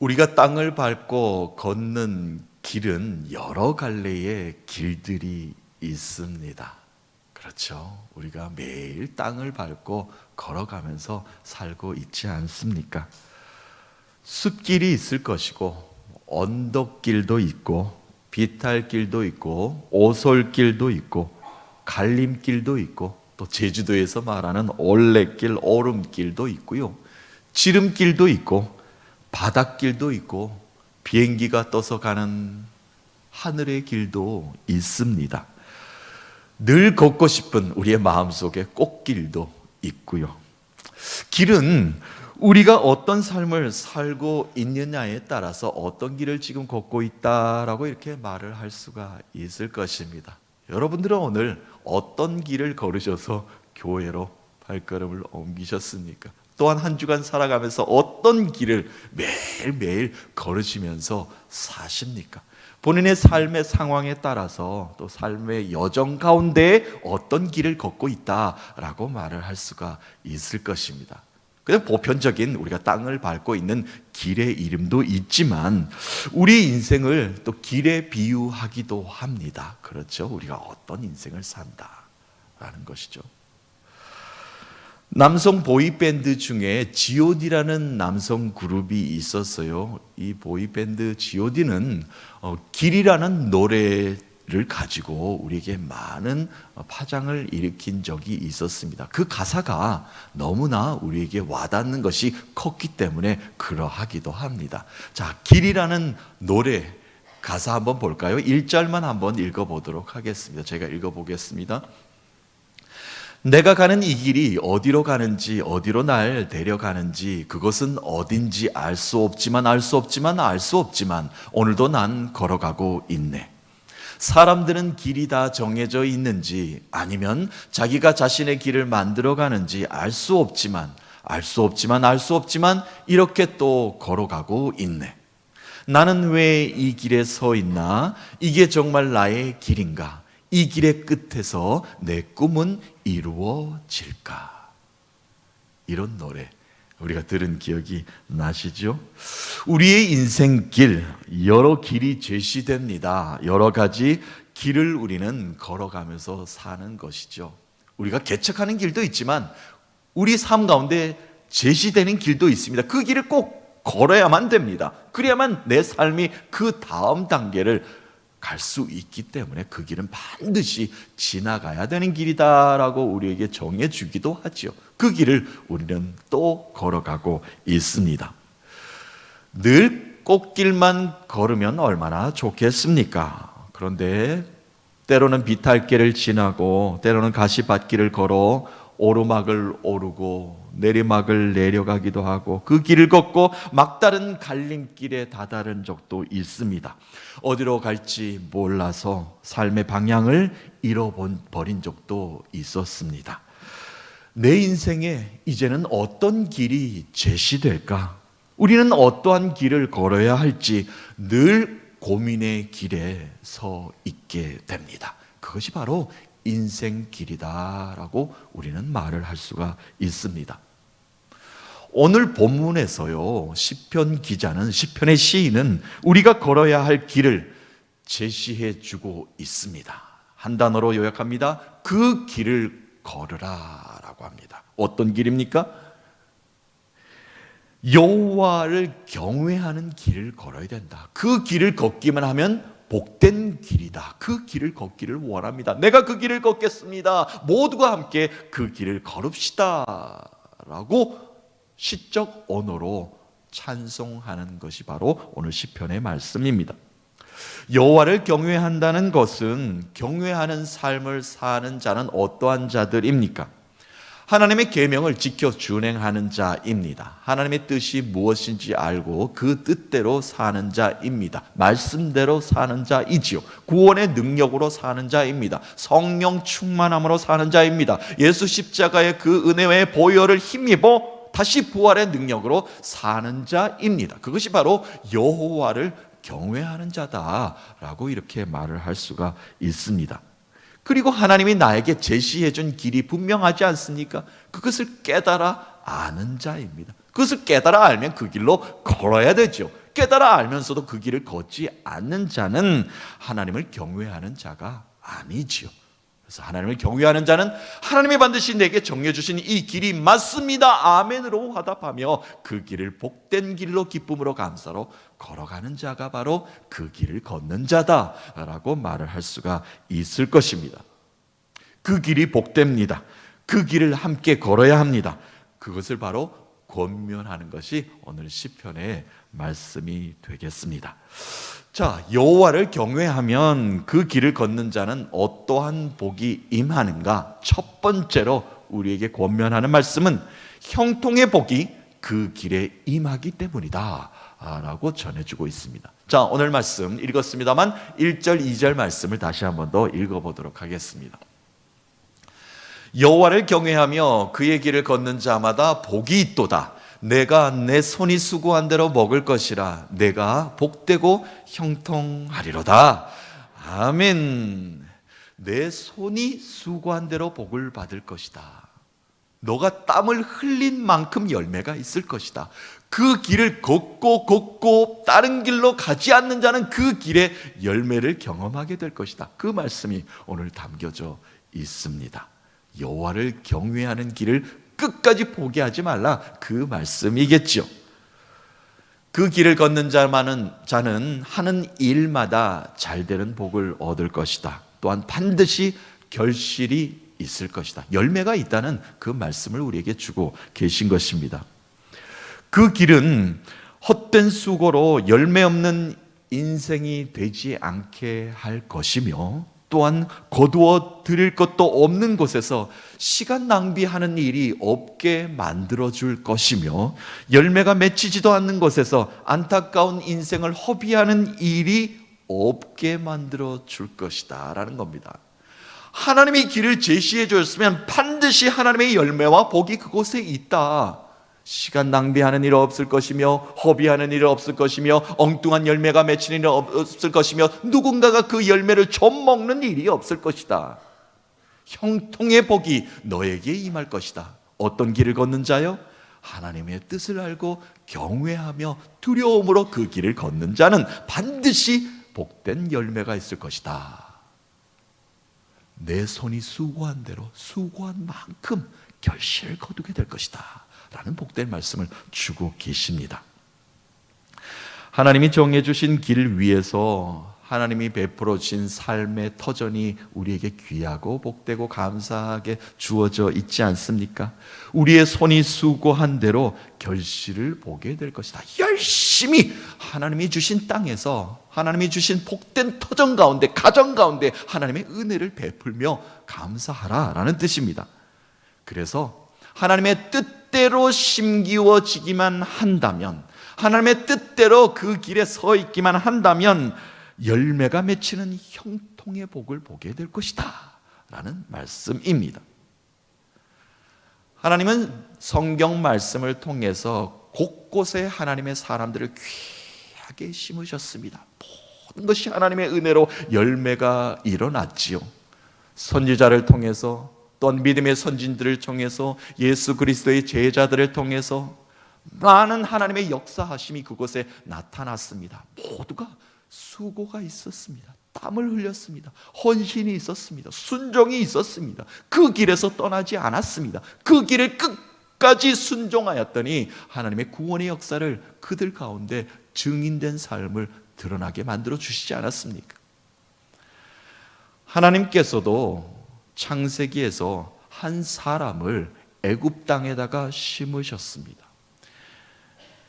우리가 땅을 밟고 걷는 길은 여러 갈래의 길들이 있습니다. 그렇죠. 우리가 매일 땅을 밟고 걸어가면서 살고 있지 않습니까? 숲길이 있을 것이고, 언덕길도 있고, 비탈길도 있고, 오솔길도 있고, 갈림길도 있고, 또 제주도에서 말하는 올레길, 오름길도 있고요. 지름길도 있고, 바닷길도 있고, 비행기가 떠서 가는 하늘의 길도 있습니다. 늘 걷고 싶은 우리의 마음속에 꽃길도 있고요. 길은 우리가 어떤 삶을 살고 있느냐에 따라서 어떤 길을 지금 걷고 있다라고 이렇게 말을 할 수가 있을 것입니다. 여러분들은 오늘 어떤 길을 걸으셔서 교회로 발걸음을 옮기셨습니까? 또한 한 주간 살아가면서 어떤 길을 매일매일 걸으시면서 사십니까? 본인의 삶의 상황에 따라서 또 삶의 여정 가운데 어떤 길을 걷고 있다라고 말을 할 수가 있을 것입니다. 그냥 보편적인 우리가 땅을 밟고 있는 길의 이름도 있지만 우리 인생을 또 길에 비유하기도 합니다. 그렇죠? 우리가 어떤 인생을 산다라는 것이죠. 남성 보이밴드 중에 G.O.D라는 남성 그룹이 있었어요. 이 보이밴드 G.O.D는 어, 길이라는 노래 를 가지고 우리에게 많은 파장을 일으킨 적이 있었습니다. 그 가사가 너무나 우리에게 와닿는 것이 컸기 때문에 그러하기도 합니다. 자, 길이라는 노래 가사 한번 볼까요? 1절만 한번 읽어 보도록 하겠습니다. 제가 읽어 보겠습니다. 내가 가는 이 길이 어디로 가는지 어디로 날 데려가는지 그것은 어딘지 알 수 없지만 알 수 없지만 알 수 없지만 오늘도 난 걸어가고 있네. 사람들은 길이 다 정해져 있는지 아니면 자기가 자신의 길을 만들어 가는지 알 수 없지만 알 수 없지만 알 수 없지만 이렇게 또 걸어가고 있네. 나는 왜 이 길에 서 있나? 이게 정말 나의 길인가? 이 길의 끝에서 내 꿈은 이루어질까? 이런 노래 우리가 들은 기억이 나시죠? 우리의 인생길 여러 길이 제시됩니다. 여러 가지 길을 우리는 걸어가면서 사는 것이죠. 우리가 개척하는 길도 있지만 우리 삶 가운데 제시되는 길도 있습니다. 그 길을 꼭 걸어야만 됩니다. 그래야만 내 삶이 그 다음 단계를 갈 수 있기 때문에 그 길은 반드시 지나가야 되는 길이다라고 우리에게 정해 주기도 하지요. 그 길을 우리는 또 걸어가고 있습니다. 늘 꽃길만 걸으면 얼마나 좋겠습니까? 그런데 때로는 비탈길을 지나고 때로는 가시밭길을 걸어 오르막을 오르고 내리막을 내려가기도 하고 그 길을 걷고 막다른 갈림길에 다다른 적도 있습니다. 어디로 갈지 몰라서 삶의 방향을 잃어버린 적도 있었습니다. 내 인생에 이제는 어떤 길이 제시될까? 우리는 어떠한 길을 걸어야 할지 늘 고민의 길에 서 있게 됩니다. 그것이 바로 인생길이다라고 우리는 말을 할 수가 있습니다. 오늘 본문에서요 시편 기자는 시편의 시인은 우리가 걸어야 할 길을 제시해 주고 있습니다. 한 단어로 요약합니다. 그 길을 걸으라라고 합니다. 어떤 길입니까? 여호와를 경외하는 길을 걸어야 된다. 그 길을 걷기만 하면 복된 길이다. 그 길을 걷기를 원합니다. 내가 그 길을 걷겠습니다. 모두가 함께 그 길을 걸읍시다. 라고 시적 언어로 찬송하는 것이 바로 오늘 시편의 말씀입니다. 여호와를 경외한다는 것은 경외하는 삶을 사는 자는 어떠한 자들입니까? 하나님의 계명을 지켜 준행하는 자입니다. 하나님의 뜻이 무엇인지 알고 그 뜻대로 사는 자입니다. 말씀대로 사는 자이지요. 구원의 능력으로 사는 자입니다. 성령 충만함으로 사는 자입니다. 예수 십자가의 그 은혜의 보혈을 힘입어 다시 부활의 능력으로 사는 자입니다. 그것이 바로 여호와를 경외하는 자다라고 이렇게 말을 할 수가 있습니다. 그리고 하나님이 나에게 제시해 준 길이 분명하지 않습니까? 그것을 깨달아 아는 자입니다. 그것을 깨달아 알면 그 길로 걸어야 되죠. 깨달아 알면서도 그 길을 걷지 않는 자는 하나님을 경외하는 자가 아니지요. 그래서 하나님을 경외하는 자는 하나님이 반드시 내게 정해 주신 이 길이 맞습니다. 아멘으로 화답하며 그 길을 복된 길로 기쁨으로 감사로 걸어가는 자가 바로 그 길을 걷는 자다 라고 말을 할 수가 있을 것입니다. 그 길이 복됩니다. 그 길을 함께 걸어야 합니다. 그것을 바로 권면하는 것이 오늘 시편의 말씀이 되겠습니다. 자, 여호와를 경외하면 그 길을 걷는 자는 어떠한 복이 임하는가? 첫 번째로 우리에게 권면하는 말씀은 형통의 복이 그 길에 임하기 때문이다. 라고 전해주고 있습니다. 자, 오늘 말씀 읽었습니다만 1절, 2절 말씀을 다시 한번 더 읽어보도록 하겠습니다. 여호와를 경외하며 그의 길을 걷는 자마다 복이 있도다. 내가 내 손이 수고한 대로 먹을 것이라 내가 복되고 형통하리로다. 아멘. 내 손이 수고한 대로 복을 받을 것이다. 너가 땀을 흘린 만큼 열매가 있을 것이다. 그 길을 걷고 걷고 다른 길로 가지 않는 자는 그 길의 열매를 경험하게 될 것이다. 그 말씀이 오늘 담겨져 있습니다. 여호와를 경외하는 길을 끝까지 포기하지 말라 그 말씀이겠죠. 그 길을 걷는 자만은 자는 하는 일마다 잘 되는 복을 얻을 것이다. 또한 반드시 결실이 있을 것이다. 열매가 있다는 그 말씀을 우리에게 주고 계신 것입니다. 그 길은 헛된 수고로 열매 없는 인생이 되지 않게 할 것이며 또한 거두어 드릴 것도 없는 곳에서 시간 낭비하는 일이 없게 만들어 줄 것이며 열매가 맺히지도 않는 곳에서 안타까운 인생을 허비하는 일이 없게 만들어 줄 것이다 라는 겁니다. 하나님이 길을 제시해 줬으면 반드시 하나님의 열매와 복이 그곳에 있다. 시간 낭비하는 일 없을 것이며 허비하는 일 없을 것이며 엉뚱한 열매가 맺히는 일 없을 것이며 누군가가 그 열매를 좀 먹는 일이 없을 것이다. 형통의 복이 너에게 임할 것이다. 어떤 길을 걷는 자요? 하나님의 뜻을 알고 경외하며 두려움으로 그 길을 걷는 자는 반드시 복된 열매가 있을 것이다. 내 손이 수고한 대로 수고한 만큼 결실을 거두게 될 것이다. 라는 복된 말씀을 주고 계십니다. 하나님이 정해 주신 길 위에서 하나님이 베풀어 주신 삶의 터전이 우리에게 귀하고 복되고 감사하게 주어져 있지 않습니까? 우리의 손이 수고한 대로 결실을 보게 될 것이다. 열심히 하나님이 주신 땅에서 하나님이 주신 복된 터전 가운데 가정 가운데 하나님의 은혜를 베풀며 감사하라라는 뜻입니다. 그래서 하나님의 뜻 대로 심기워지기만 한다면 하나님의 뜻대로 그 길에 서 있기만 한다면 열매가 맺히는 형통의 복을 보게 될 것이다. 라는 말씀입니다. 하나님은 성경 말씀을 통해서 곳곳에 하나님의 사람들을 귀하게 심으셨습니다. 모든 것이 하나님의 은혜로 열매가 일어났지요. 선지자를 통해서 또한 믿음의 선진들을 통해서 예수 그리스도의 제자들을 통해서 많은 하나님의 역사하심이 그곳에 나타났습니다. 모두가 수고가 있었습니다. 땀을 흘렸습니다. 헌신이 있었습니다. 순종이 있었습니다. 그 길에서 떠나지 않았습니다. 그 길을 끝까지 순종하였더니 하나님의 구원의 역사를 그들 가운데 증인된 삶을 드러나게 만들어 주시지 않았습니까? 하나님께서도 창세기에서 한 사람을 애굽 땅에다가 심으셨습니다.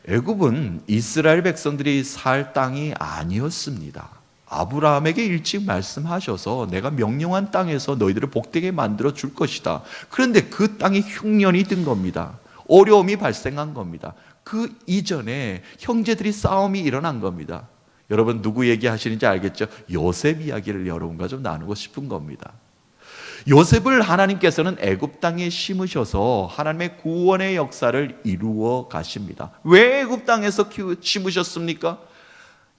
애굽은 이스라엘 백성들이 살 땅이 아니었습니다. 아브라함에게 일찍 말씀하셔서 내가 명령한 땅에서 너희들을 복되게 만들어 줄 것이다. 그런데 그 땅이 흉년이 든 겁니다. 어려움이 발생한 겁니다. 그 이전에 형제들이 싸움이 일어난 겁니다. 여러분 누구 얘기하시는지 알겠죠? 요셉 이야기를 여러분과 좀 나누고 싶은 겁니다. 요셉을 하나님께서는 애굽 땅에 심으셔서 하나님의 구원의 역사를 이루어 가십니다. 왜 애굽 땅에서 심으셨습니까?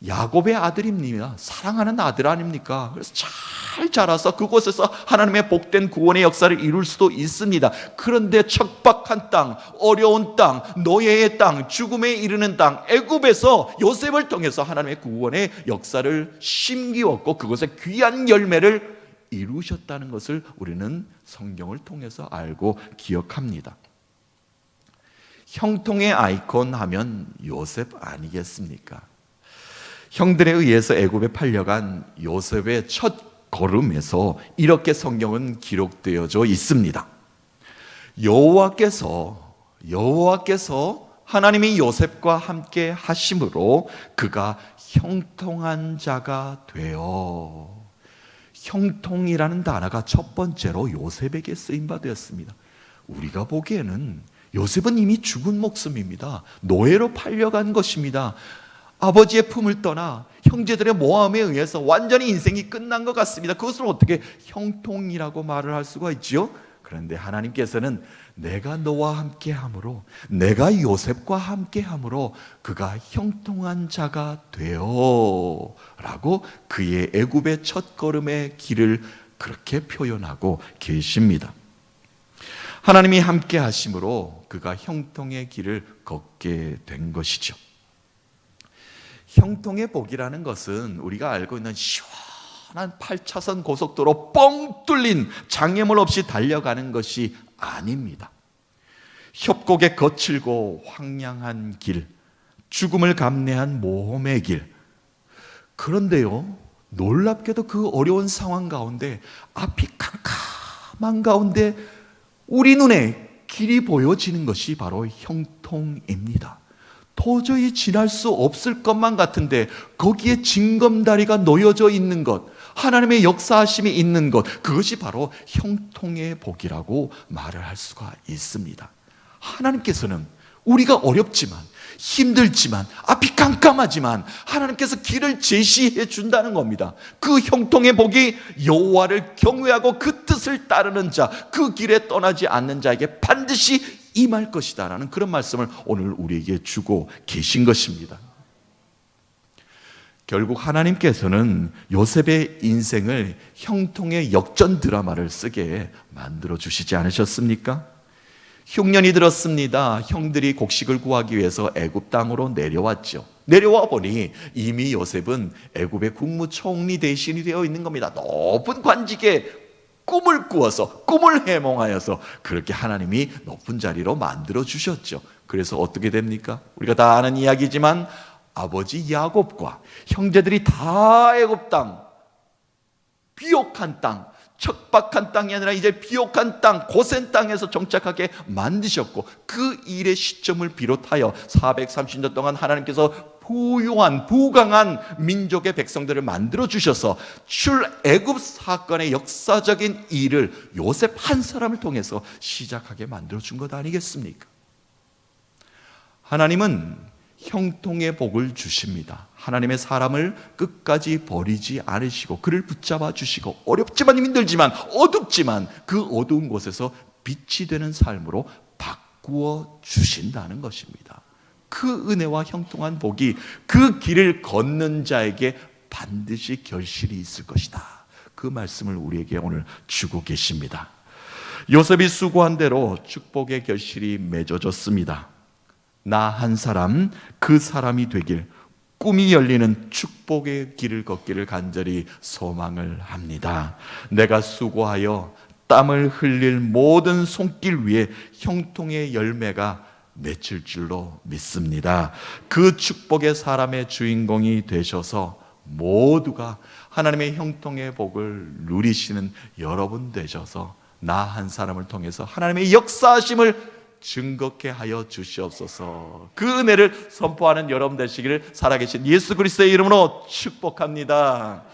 야곱의 아들입니다. 사랑하는 아들 아닙니까? 그래서 잘 자라서 그곳에서 하나님의 복된 구원의 역사를 이룰 수도 있습니다. 그런데 척박한 땅, 어려운 땅, 노예의 땅, 죽음에 이르는 땅, 애굽에서 요셉을 통해서 하나님의 구원의 역사를 심기웠고 그것에 귀한 열매를 이루셨다는 것을 우리는 성경을 통해서 알고 기억합니다. 형통의 아이콘 하면 요셉 아니겠습니까? 형들에 의해서 애굽에 팔려간 요셉의 첫 걸음에서 이렇게 성경은 기록되어져 있습니다. 여호와께서 여호와께서 하나님이 요셉과 함께 하심으로 그가 형통한 자가 되어 형통이라는 단어가 첫 번째로 요셉에게 쓰임 받았습니다. 우리가 보기에는 요셉은 이미 죽은 목숨입니다. 노예로 팔려간 것입니다. 아버지의 품을 떠나 형제들의 모함에 의해서 완전히 인생이 끝난 것 같습니다. 그것을 어떻게 형통이라고 말을 할 수가 있지요? 그런데 하나님께서는 내가 너와 함께 함으로 내가 요셉과 함께 함으로 그가 형통한 자가 되어 라고 그의 애굽의 첫 걸음의 길을 그렇게 표현하고 계십니다. 하나님이 함께 하심으로 그가 형통의 길을 걷게 된 것이죠. 형통의 복이라는 것은 우리가 알고 있는 시원 한 8차선 고속도로 뻥 뚫린 장애물 없이 달려가는 것이 아닙니다. 협곡에 거칠고 황량한 길, 죽음을 감내한 모험의 길. 그런데요, 놀랍게도 그 어려운 상황 가운데 앞이 캄캄한 가운데 우리 눈에 길이 보여지는 것이 바로 형통입니다. 도저히 지날 수 없을 것만 같은데 거기에 징검다리가 놓여져 있는 것, 하나님의 역사하심이 있는 것, 그것이 바로 형통의 복이라고 말을 할 수가 있습니다. 하나님께서는 우리가 어렵지만 힘들지만 앞이 깜깜하지만 하나님께서 길을 제시해 준다는 겁니다. 그 형통의 복이 여호와를 경외하고 그 뜻을 따르는 자, 그 길에 떠나지 않는 자에게 반드시 임할 것이다라는 그런 말씀을 오늘 우리에게 주고 계신 것입니다. 결국 하나님께서는 요셉의 인생을 형통의 역전 드라마를 쓰게 만들어 주시지 않으셨습니까? 흉년이 들었습니다. 형들이 곡식을 구하기 위해서 애굽 땅으로 내려왔죠. 내려와 보니 이미 요셉은 애굽의 국무총리 대신이 되어 있는 겁니다. 높은 관직에 꿈을 꾸어서 꿈을 해몽하여서 그렇게 하나님이 높은 자리로 만들어 주셨죠. 그래서 어떻게 됩니까? 우리가 다 아는 이야기지만 아버지 야곱과 형제들이 다 애굽 땅 비옥한 땅 척박한 땅이 아니라 이제 비옥한 땅, 고센 땅에서 정착하게 만드셨고 그 일의 시점을 비롯하여 430년 동안 하나님께서 부유한 부강한 민족의 백성들을 만들어 주셔서 출애굽 사건의 역사적인 일을 요셉 한 사람을 통해서 시작하게 만들어 준 것 아니겠습니까? 하나님은 형통의 복을 주십니다. 하나님의 사람을 끝까지 버리지 않으시고 그를 붙잡아 주시고 어렵지만 힘들지만 어둡지만 그 어두운 곳에서 빛이 되는 삶으로 바꾸어 주신다는 것입니다. 그 은혜와 형통한 복이 그 길을 걷는 자에게 반드시 결실이 있을 것이다. 그 말씀을 우리에게 오늘 주고 계십니다. 요셉이 수고한 대로 축복의 결실이 맺어졌습니다. 나 한 사람, 그 사람이 되길 꿈이 열리는 축복의 길을 걷기를 간절히 소망을 합니다. 내가 수고하여 땀을 흘릴 모든 손길 위에 형통의 열매가 맺힐 줄로 믿습니다. 그 축복의 사람의 주인공이 되셔서 모두가 하나님의 형통의 복을 누리시는 여러분 되셔서 나 한 사람을 통해서 하나님의 역사하심을 증거케 하여 주시옵소서. 그 은혜를 선포하는 여러분 되시기를 살아계신 예수 그리스도의 이름으로 축복합니다.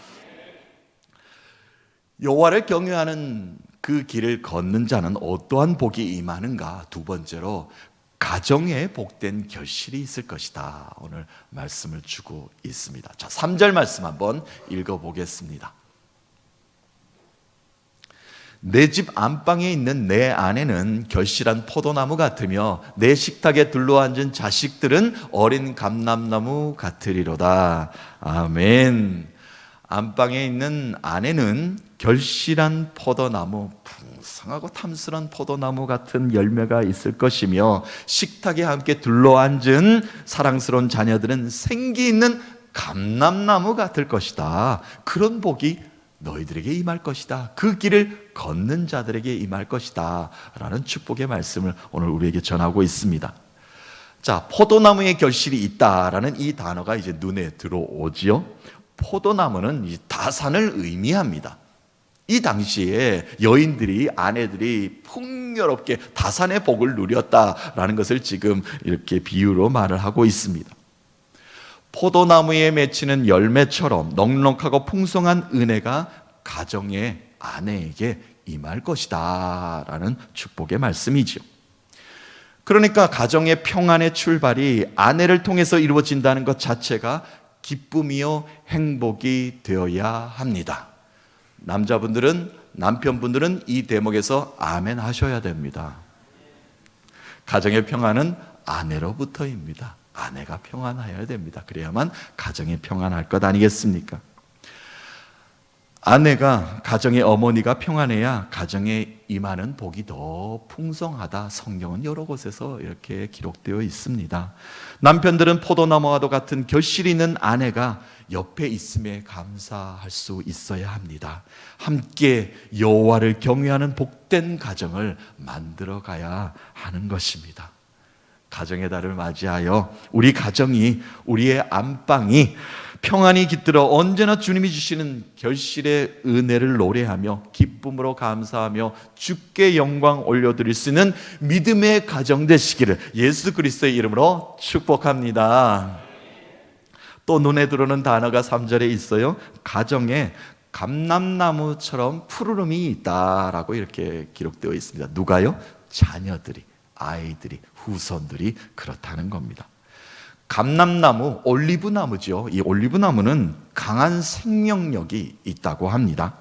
여호와를 경외하는 그 길을 걷는 자는 어떠한 복이 임하는가? 두 번째로 가정에 복된 결실이 있을 것이다. 오늘 말씀을 주고 있습니다. 자, 3절 말씀 한번 읽어 보겠습니다. 내 집 안방에 있는 내 아내는 결실한 포도나무 같으며 내 식탁에 둘러앉은 자식들은 어린 감람나무 같으리로다. 아멘. 안방에 있는 아내는 결실한 포도나무, 풍성하고 탐스런 포도나무 같은 열매가 있을 것이며 식탁에 함께 둘러앉은 사랑스러운 자녀들은 생기 있는 감람나무 같을 것이다. 그런 복이 너희들에게 임할 것이다. 그 길을 걷는 자들에게 임할 것이다. 라는 축복의 말씀을 오늘 우리에게 전하고 있습니다. 자, 포도나무의 결실이 있다라는 이 단어가 이제 눈에 들어오지요. 포도나무는 이 다산을 의미합니다. 이 당시에 여인들이 아내들이 풍요롭게 다산의 복을 누렸다라는 것을 지금 이렇게 비유로 말을 하고 있습니다. 포도나무에 맺히는 열매처럼 넉넉하고 풍성한 은혜가 가정의 아내에게 임할 것이다 라는 축복의 말씀이지요. 그러니까 가정의 평안의 출발이 아내를 통해서 이루어진다는 것 자체가 기쁨이요 행복이 되어야 합니다. 남자분들은 남편분들은 이 대목에서 아멘 하셔야 됩니다. 가정의 평안은 아내로부터입니다. 아내가 평안하여야 됩니다. 그래야만 가정이 평안할 것 아니겠습니까? 아내가 가정의 어머니가 평안해야 가정에 임하는 복이 더 풍성하다. 성경은 여러 곳에서 이렇게 기록되어 있습니다. 남편들은 포도나무와도 같은 결실 있는 아내가 옆에 있음에 감사할 수 있어야 합니다. 함께 여호와를 경외하는 복된 가정을 만들어 가야 하는 것입니다. 가정의 달을 맞이하여 우리 가정이 우리의 안방이 평안이 깃들어 언제나 주님이 주시는 결실의 은혜를 노래하며 기쁨으로 감사하며 주께 영광 올려드릴 수 있는 믿음의 가정 되시기를 예수 그리스도의 이름으로 축복합니다. 또 눈에 들어오는 단어가 3절에 있어요. 가정에 감람나무처럼 푸르름이 있다라고 이렇게 기록되어 있습니다. 누가요? 자녀들이, 아이들이, 후손들이 그렇다는 겁니다. 감람나무, 올리브 나무죠. 이 올리브 나무는 강한 생명력이 있다고 합니다.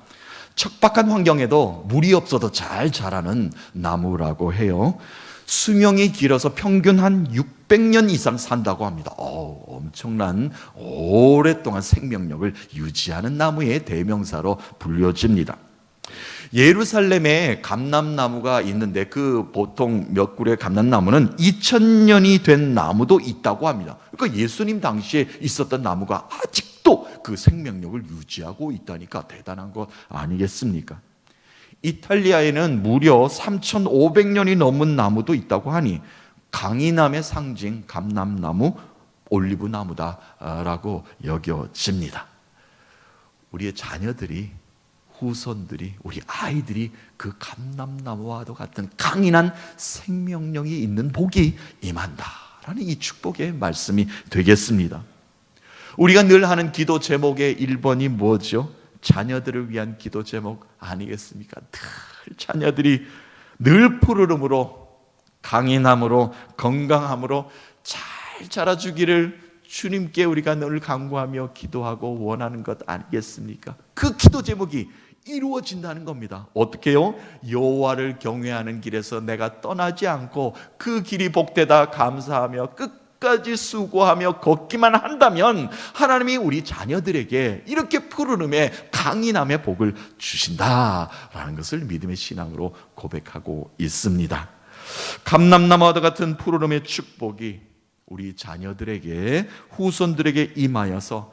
척박한 환경에도 물이 없어도 잘 자라는 나무라고 해요. 수명이 길어서 평균 한 600년 이상 산다고 합니다. 어, 엄청난 오랫동안 생명력을 유지하는 나무의 대명사로 불려집니다. 예루살렘에 감람나무가 있는데 그 보통 몇 그루의 감람나무는 2000년이 된 나무도 있다고 합니다. 그러니까 예수님 당시에 있었던 나무가 아직도 그 생명력을 유지하고 있다니까 대단한 것 아니겠습니까? 이탈리아에는 무려 3,500년이 넘은 나무도 있다고 하니 강인함의 상징 감람나무, 올리브나무다라고 여겨집니다. 우리의 자녀들이 후손들이 우리 아이들이 그 감람나무와도 같은 강인한 생명력이 있는 복이 임한다라는 이 축복의 말씀이 되겠습니다. 우리가 늘 하는 기도 제목의 1번이 뭐죠? 자녀들을 위한 기도 제목 아니겠습니까? 늘 자녀들이 늘 푸르름으로 강인함으로 건강함으로 잘 자라주기를 주님께 우리가 늘 간구하며 기도하고 원하는 것 아니겠습니까? 그 기도 제목이 이루어진다는 겁니다. 어떻게요? 여호와를 경외하는 길에서 내가 떠나지 않고 그 길이 복되다 감사하며 끝까지 수고하며 걷기만 한다면 하나님이 우리 자녀들에게 이렇게 푸르름에 강인함의 복을 주신다라는 것을 믿음의 신앙으로 고백하고 있습니다. 감남나무와 같은 푸르름의 축복이 우리 자녀들에게 후손들에게 임하여서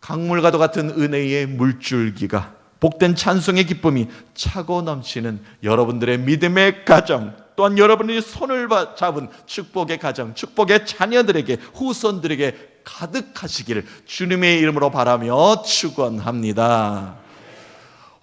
강물과도 같은 은혜의 물줄기가 복된 찬송의 기쁨이 차고 넘치는 여러분들의 믿음의 가정 또한 여러분이 손을 잡은 축복의 가정, 축복의 자녀들에게 후손들에게 가득하시기를 주님의 이름으로 바라며 축원합니다.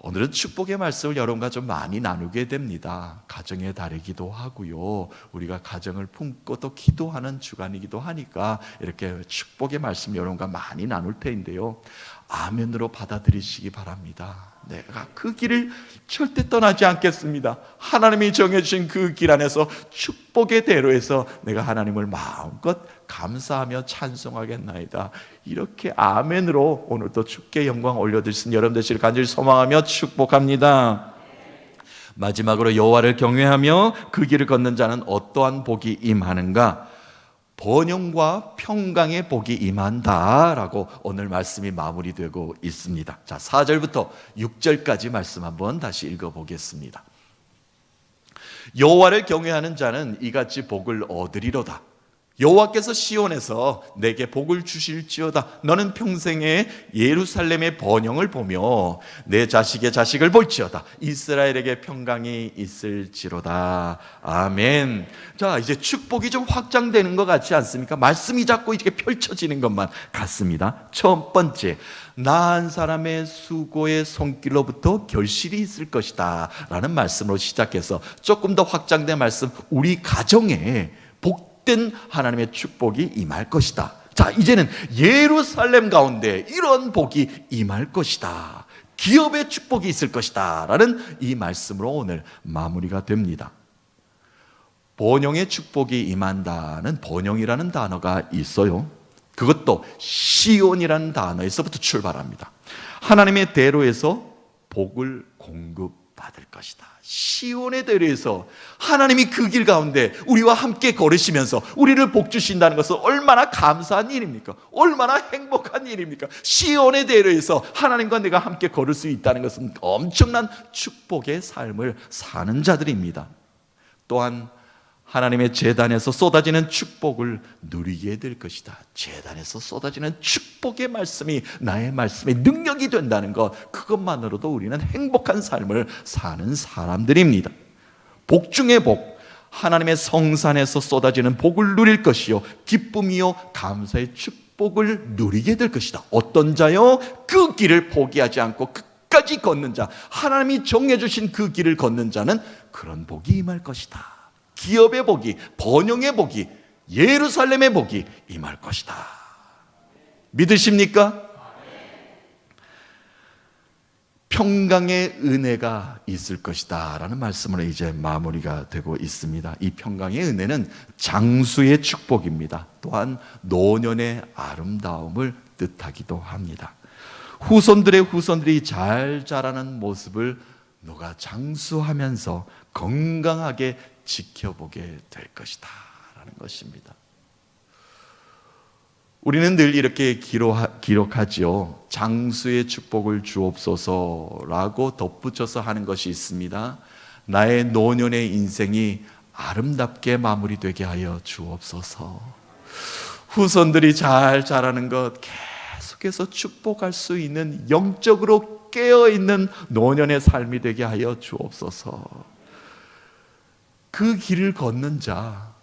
오늘은 축복의 말씀을 여러분과 좀 많이 나누게 됩니다. 가정의 달이기도 하고요. 우리가 가정을 품고 또 기도하는 주간이기도 하니까 이렇게 축복의 말씀 여러분과 많이 나눌 테인데요. 아멘으로 받아들이시기 바랍니다. 내가 그 길을 절대 떠나지 않겠습니다. 하나님이 정해주신 그 길 안에서 축복의 대로에서 내가 하나님을 마음껏 감사하며 찬송하겠나이다. 이렇게 아멘으로 오늘도 축께 영광 올려드리신 여러분 되시를 간절히 소망하며 축복합니다. 마지막으로 여호와를 경외하며 그 길을 걷는 자는 어떠한 복이 임하는가? 번영과 평강의 복이 임한다라고 오늘 말씀이 마무리되고 있습니다. 자, 4절부터 6절까지 말씀 한번 다시 읽어 보겠습니다. 여호와를 경외하는 자는 이같이 복을 얻으리로다. 여호와께서 시온에서 내게 복을 주실지어다. 너는 평생에 예루살렘의 번영을 보며 내 자식의 자식을 볼지어다. 이스라엘에게 평강이 있을지로다. 아멘. 자, 이제 축복이 좀 확장되는 것 같지 않습니까? 말씀이 자꾸 이렇게 펼쳐지는 것만 같습니다. 첫 번째, 나한 사람의 수고의 손길로부터 결실이 있을 것이다. 라는 말씀으로 시작해서 조금 더 확장된 말씀, 우리 가정에 복된 하나님의 축복이 임할 것이다. 자, 이제는 예루살렘 가운데 이런 복이 임할 것이다. 기업의 축복이 있을 것이다. 라는 이 말씀으로 오늘 마무리가 됩니다. 번영의 축복이 임한다는 번영이라는 단어가 있어요. 그것도 시온이라는 단어에서부터 출발합니다. 하나님의 대로에서 복을 공급받을 것이다. 시온의 대로에서 하나님이 그 길 가운데 우리와 함께 걸으시면서 우리를 복 주신다는 것은 얼마나 감사한 일입니까? 얼마나 행복한 일입니까? 시온의 대로에서 하나님과 내가 함께 걸을 수 있다는 것은 엄청난 축복의 삶을 사는 자들입니다. 또한 하나님의 재단에서 쏟아지는 축복을 누리게 될 것이다. 재단에서 쏟아지는 축복의 말씀이 나의 말씀의 능력이 된다는 것, 그것만으로도 우리는 행복한 삶을 사는 사람들입니다. 복 중의 복, 하나님의 성산에서 쏟아지는 복을 누릴 것이요. 기쁨이요. 감사의 축복을 누리게 될 것이다. 어떤 자요? 그 길을 포기하지 않고 끝까지 걷는 자, 하나님이 정해주신 그 길을 걷는 자는 그런 복이 임할 것이다. 기업의 복이, 번영의 복이, 예루살렘의 복이 임할 것이다. 믿으십니까? 평강의 은혜가 있을 것이다. 라는 말씀으로 이제 마무리가 되고 있습니다. 이 평강의 은혜는 장수의 축복입니다. 또한 노년의 아름다움을 뜻하기도 합니다. 후손들의 후손들이 잘 자라는 모습을 누가 장수하면서 건강하게 지켜보게 될 것이다. 라는 것입니다. 우리는 늘 이렇게 기록하지요. 장수의 축복을 주옵소서라고 덧붙여서 하는 것이 있습니다. 나의 노년의 인생이 아름답게 마무리되게 하여 주옵소서. 후손들이 잘 자라는 것 계속해서 축복할 수 있는 영적으로 깨어 있는 노년의 삶이 되게 하여 주옵소서. 그 길을 걷는 자,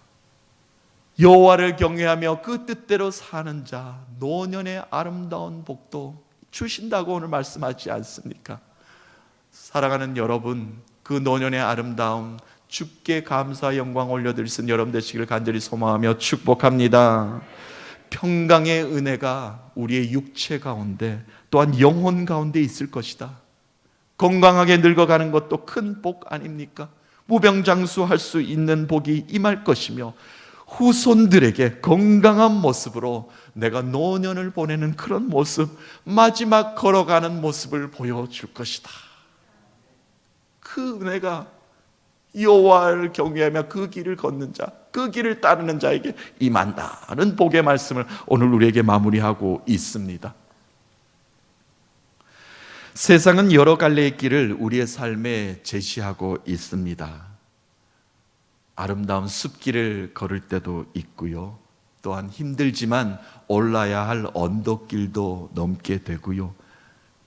여호와를 경외하며 그 뜻대로 사는 자, 노년의 아름다운 복도 주신다고 오늘 말씀하지 않습니까? 사랑하는 여러분, 그 노년의 아름다움, 주께 감사 영광 올려드릴 수 여러분 되시기를 간절히 소망하며 축복합니다. 평강의 은혜가 우리의 육체 가운데 또한 영혼 가운데 있을 것이다. 건강하게 늙어가는 것도 큰 복 아닙니까? 무병장수할 수 있는 복이 임할 것이며 후손들에게 건강한 모습으로 내가 노년을 보내는 그런 모습, 마지막 걸어가는 모습을 보여줄 것이다. 그 은혜가 여호와를 경외하며 그 길을 걷는 자, 그 길을 따르는 자에게 임한다는 복의 말씀을 오늘 우리에게 마무리하고 있습니다. 세상은 여러 갈래의 길을 우리의 삶에 제시하고 있습니다. 아름다운 숲길을 걸을 때도 있고요. 또한 힘들지만 올라야 할 언덕길도 넘게 되고요.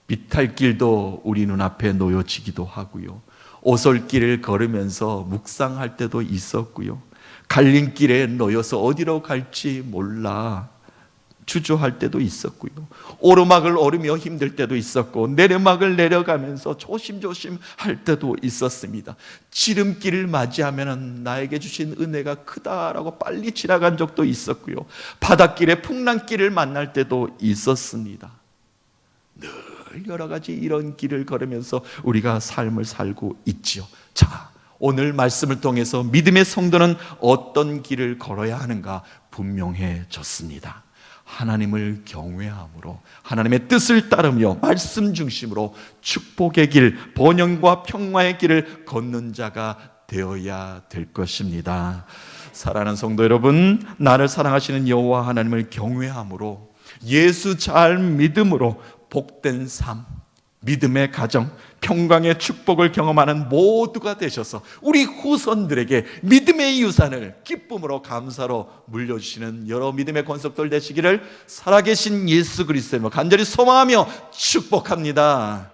비탈길도 우리 눈앞에 놓여지기도 하고요. 오솔길을 걸으면서 묵상할 때도 있었고요. 갈림길에 놓여서 어디로 갈지 몰라 주저할 때도 있었고요. 오르막을 오르며 힘들 때도 있었고 내려막을 내려가면서 조심조심 할 때도 있었습니다. 지름길을 맞이하면 나에게 주신 은혜가 크다라고 빨리 지나간 적도 있었고요. 바닷길에 풍랑길을 만날 때도 있었습니다. 늘 여러 가지 이런 길을 걸으면서 우리가 삶을 살고 있지요. 자, 오늘 말씀을 통해서 믿음의 성도는 어떤 길을 걸어야 하는가 분명해졌습니다. 하나님을 경외함으로 하나님의 뜻을 따르며 말씀 중심으로 축복의 길, 번영과 평화의 길을 걷는 자가 되어야 될 것입니다. 사랑하는 성도 여러분, 나를 사랑하시는 여호와 하나님을 경외함으로 예수 잘 믿음으로 복된 삶, 믿음의 가정, 평강의 축복을 경험하는 모두가 되셔서 우리 후손들에게 믿음의 유산을 기쁨으로 감사로 물려주시는 여러 믿음의 권속들 되시기를 살아계신 예수 그리스도로 간절히 소망하며 축복합니다.